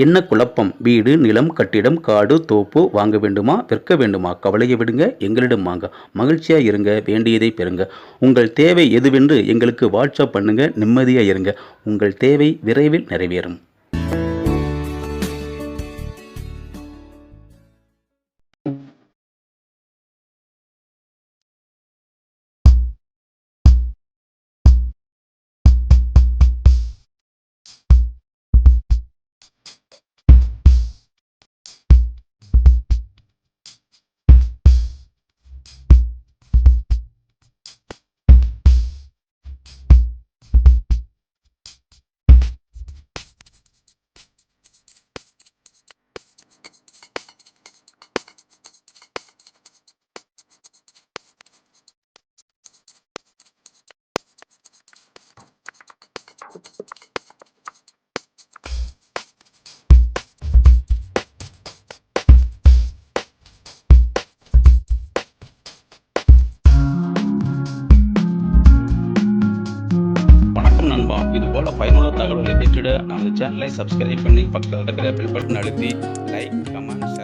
என்ன குழப்பம்? வீடு நிலம் கட்டிடம் காடு தோப்பு வாங்க வேண்டுமா? விற்க வேண்டுமா? கவலையை விடுங்க எங்களிடம் வாங்க. மகிழ்ச்சியாக இருங்க வேண்டியதை பெறுங்க. உங்கள் தேவை எதுவென்று எங்களுக்கு வாட்ஸ்அப் பண்ணுங்க நிம்மதியாக இருங்க. உங்கள் தேவை விரைவில் நிறைவேறும். இது போல பயனுள்ள தகவல்களை பெற்றிட நமது சேனலை சப்ஸ்கிரைப் பண்ணி பக்கத்தில் இருக்கிற பெல் பட்டன் அழுத்தி லைக் கமெண்ட்